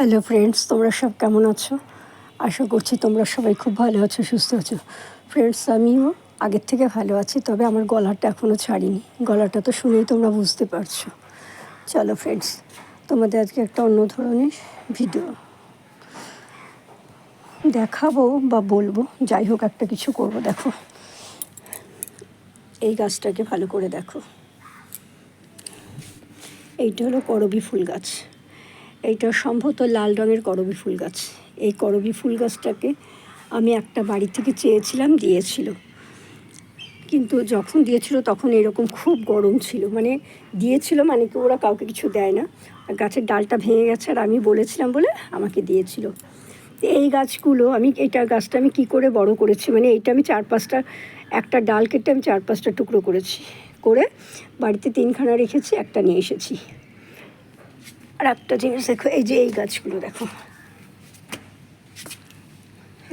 Hello friends তোমরা সব কেমন আছো? আশা করছি তোমরা সবাই খুব ভালো আছো, সুস্থ আছো। ফ্রেন্ডস আমিও আগের থেকে ভালো আছি, তবে আমার গলাটা এখনও ছাড়িনি। গলাটা তো শুনেই তোমরা বুঝতে পারছ। চলো ফ্রেন্ডস তোমাদের আজকে একটা অন্য ধরনের ভিডিও দেখাবো বা বলব। যাই হোক, একটা কিছু করব, দেখো। এই গাছটাকে ভালো করে দেখো। এইটা হলো করবি ফুল গাছ। এইটা সম্ভবত লাল রঙের করবি ফুল গাছ। এই করবি ফুল গাছটাকে আমি একটা বাড়ি থেকে চেয়েছিলাম, দিয়েছিল। কিন্তু যখন দিয়েছিল তখন এরকম খুব গরম ছিল। মানে দিয়েছিল মানে কি ওরা কাউকে কিছু দেয় না। আর গাছের ডালটা ভেঙে গেছে আর আমি বলেছিলাম বলে আমাকে দিয়েছিল। এই গাছগুলো আমি এইটা গাছটা আমি কি করে বড় করেছি? মানে এইটা আমি চার পাঁচটা, একটা ডাল কেটে আমি চার পাঁচটা টুকরো করেছি। করে বাড়িতে তিনখানা রেখেছি, একটা নিয়ে এসেছি। আর একটা জিনিস দেখো, এই যে এই গাছগুলো দেখো।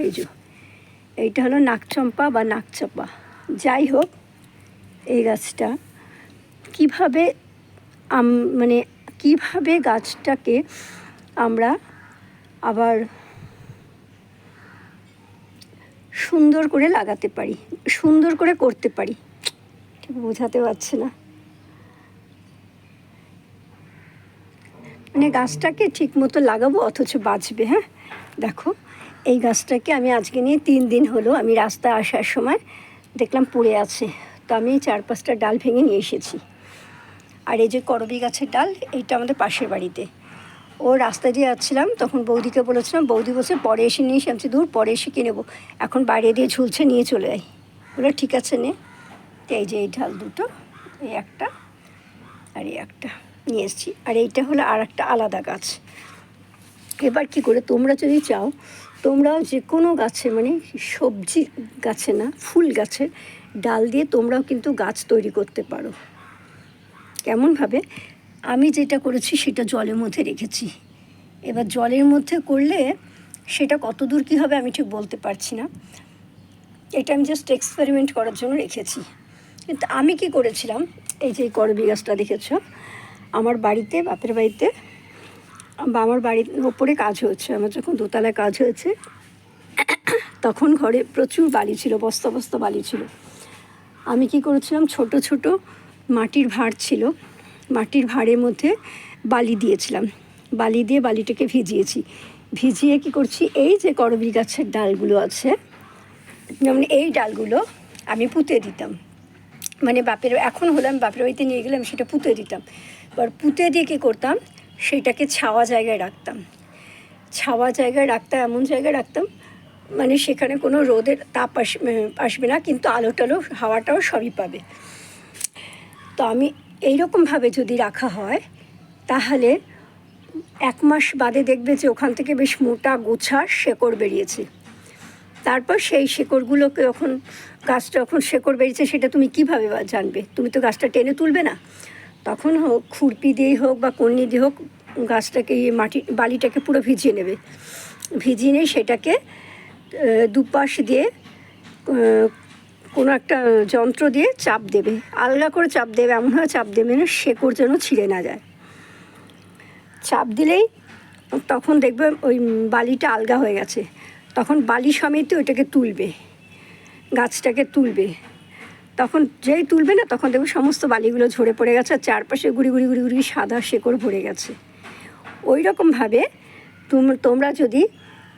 এই যে, এইটা হলো নাকচম্পা বা নাকচাপা যাই হোক, এই গাছটা কীভাবে আম মানে কীভাবে গাছটাকে আমরা আবার সুন্দর করে লাগাতে পারি, সুন্দর করে করতে পারি বোঝাতে পারছে না। মানে গাছটাকে ঠিক মতো লাগাবো, অথচ বাঁচবে হ্যাঁ? দেখো, এই গাছটাকে আমি আজকে নিয়ে তিন দিন হলো আমি রাস্তায় আসার সময় দেখলাম পড়ে আছে। তো আমি চার পাঁচটা ডাল ভেঙে নিয়ে এসেছি। আর এই যে করবি গাছের ডাল, এইটা আমাদের পাশের বাড়িতে। ও রাস্তা দিয়ে যাচ্ছিলাম, তখন বৌদিকে বলেছিলাম, বৌদি বসে পরে এসে নিয়ে এসে, আমি দূর পরে এসে কিনে নেব? এখন বাইরে দিয়ে ঝুলছে, নিয়ে চলে যাই বলে, ঠিক আছে, নে। এই যে এই ঢাল দুটো, এই একটা, আর এই একটা। নিয়ে এসেছি আর এইটা হলো আর একটা আলাদা গাছ। এবার কি করে, তোমরা যদি চাও, তোমরাও যে কোনো গাছে মানে সবজি গাছে না, ফুল গাছের ডাল দিয়ে তোমরাও কিন্তু গাছ তৈরি করতে পারো। কেমনভাবে? আমি যেটা করেছি, সেটা জলের মধ্যে রেখেছি। এবার জলের মধ্যে করলে সেটা কত দূর কী হবে আমি ঠিক বলতে পারছি না। এটা আমি জাস্ট এক্সপেরিমেন্ট করার জন্য রেখেছি। কিন্তু আমি কি করেছিলাম, এই যে করবি গাছটা দেখেছ আমার বাড়িতে, বাপের বাড়িতে, বা আমার বাড়ির ওপরে কাজ হচ্ছে আমার যখন দোতলায় কাজ হয়েছে, তখন ঘরে প্রচুর বালি ছিল, বস্তা বস্তা বালি ছিল। আমি কি করেছিলাম, ছোট ছোট মাটির ভাঁড় ছিল, মাটির ভাঁড়ের মধ্যে বালি দিয়েছিলাম। বালি দিয়ে বালিটাকে ভিজিয়েছি। ভিজিয়ে কি করছি, এই যে করবি গাছের ডালগুলো আছে, যেমন এই ডালগুলো আমি পুঁতে দিতাম। মানে বাপের, এখন হলে আমি বাপের বাড়িতে নিয়ে গেলে আমি সেটা পুঁতে দিতাম। এবার পুঁতে দিয়ে কী করতাম সেইটাকে ছাওয়া জায়গায় রাখতাম। ছাওয়া জায়গায় রাখতাম, এমন জায়গায় রাখতাম মানে সেখানে কোনো রোদের তাপ আসবে আসবে না, কিন্তু আলো টালো হাওয়াটাও সবই পাবে। তো আমি এইরকমভাবে যদি রাখা হয়, তাহলে এক মাস বাদে দেখবে যে ওখান থেকে বেশ মোটা গোছা শেকড় বেরিয়েছে। তারপর সেই শেকড়গুলোকে যখন, গাছটা যখন শেকড় বেরিয়েছে, সেটা তুমি কীভাবে জানবে? তুমি তো গাছটা টেনে তুলবে না। তখন হোক, খুরপি দিয়েই হোক বা কন্নি দিয়ে হোক, গাছটাকে ইয়ে মাটি, বালিটাকে পুরো ভিজিয়ে নেবে। ভিজিয়ে নিয়ে সেটাকে দুপাশ দিয়ে কোনো একটা যন্ত্র দিয়ে চাপ দেবে। আলগা করে চাপ দেবে এমনভাবে চাপ দেবে না, শেকড় যেন ছিঁড়ে না যায়। চাপ দিলেই তখন দেখবে ওই বালিটা আলগা হয়ে গেছে। তখন বালি সমেত ওইটাকে তুলবে, গাছটাকে তুলবে। তখন যেই তুলবে না, তখন দেখবে সমস্ত বালিগুলো ঝরে পড়ে গেছে আর চারপাশে গুড়ি গুড়ি গুড়ি গুড়ি সাদা শেকড় ভরে গেছে। ওই রকমভাবে তোমরা যদি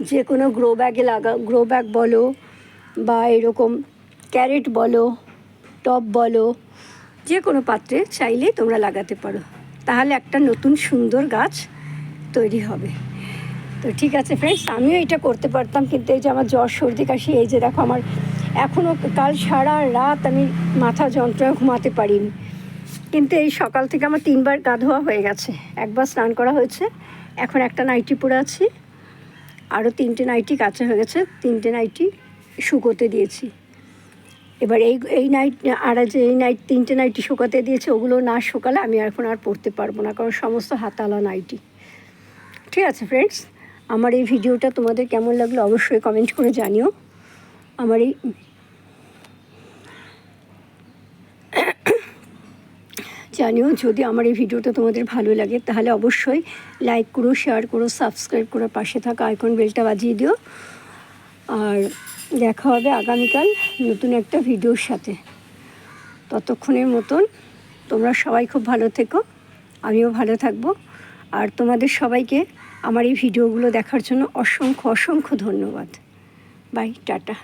যে কোনো গ্রো ব্যাগে লাগা গ্রো ব্যাগ বলো বা এরকম ক্যারেট বলো টব বলো, যে কোনো পাত্রে চাইলেই তোমরা লাগাতে পারো। তাহলে একটা নতুন সুন্দর গাছ তৈরি হবে। তো ঠিক আছে ফ্রেন্ডস আমিও এটা করতে পারতাম, কিন্তু এই যে আমার জ্বর সর্দি কাশি, এই যে দেখো আমার এখনও কাল সারা রাত আমি মাথা যন্ত্রণা ঘুমাতে পারিনি। কিন্তু এই সকাল থেকে আমার তিনবার গা ধোয়া হয়ে গেছে। একবার স্নান করা হয়েছে, এখন একটা নাইটি পরে আছি। আরও তিনটে নাইটি কাঁচা হয়ে গেছে, তিনটে নাইটি শুকোতে দিয়েছি। এবার এই এই নাইট, আর যে এই নাইট, তিনটে নাইটি শুকাতে দিয়েছে, ওগুলো না শুকালে আমি এখন আর পড়তে পারব না, কারণ সমস্ত হাতালা নাইটি। ঠিক আছে ফ্রেন্ডস আমার এই ভিডিওটা তোমাদের কেমন লাগল অবশ্যই কমেন্ট করে জানিও। আমার এই জানিও, যদি আমার এই ভিডিওটা তোমাদের ভালো লাগে, তাহলে অবশ্যই লাইক করো শেয়ার করো সাবস্ক্রাইব করো পাশে থাকা আইকন বেলটা বাজিয়ে দিও। আর দেখা হবে আগামীকাল নতুন একটা ভিডিওর সাথে। ততক্ষণের মতন তোমরা সবাই খুব ভালো থেকো, আমিও ভালো থাকব। আর তোমাদের সবাইকে আমার এই ভিডিওগুলো দেখার জন্য অসংখ্য অসংখ্য ধন্যবাদ। Bye tata.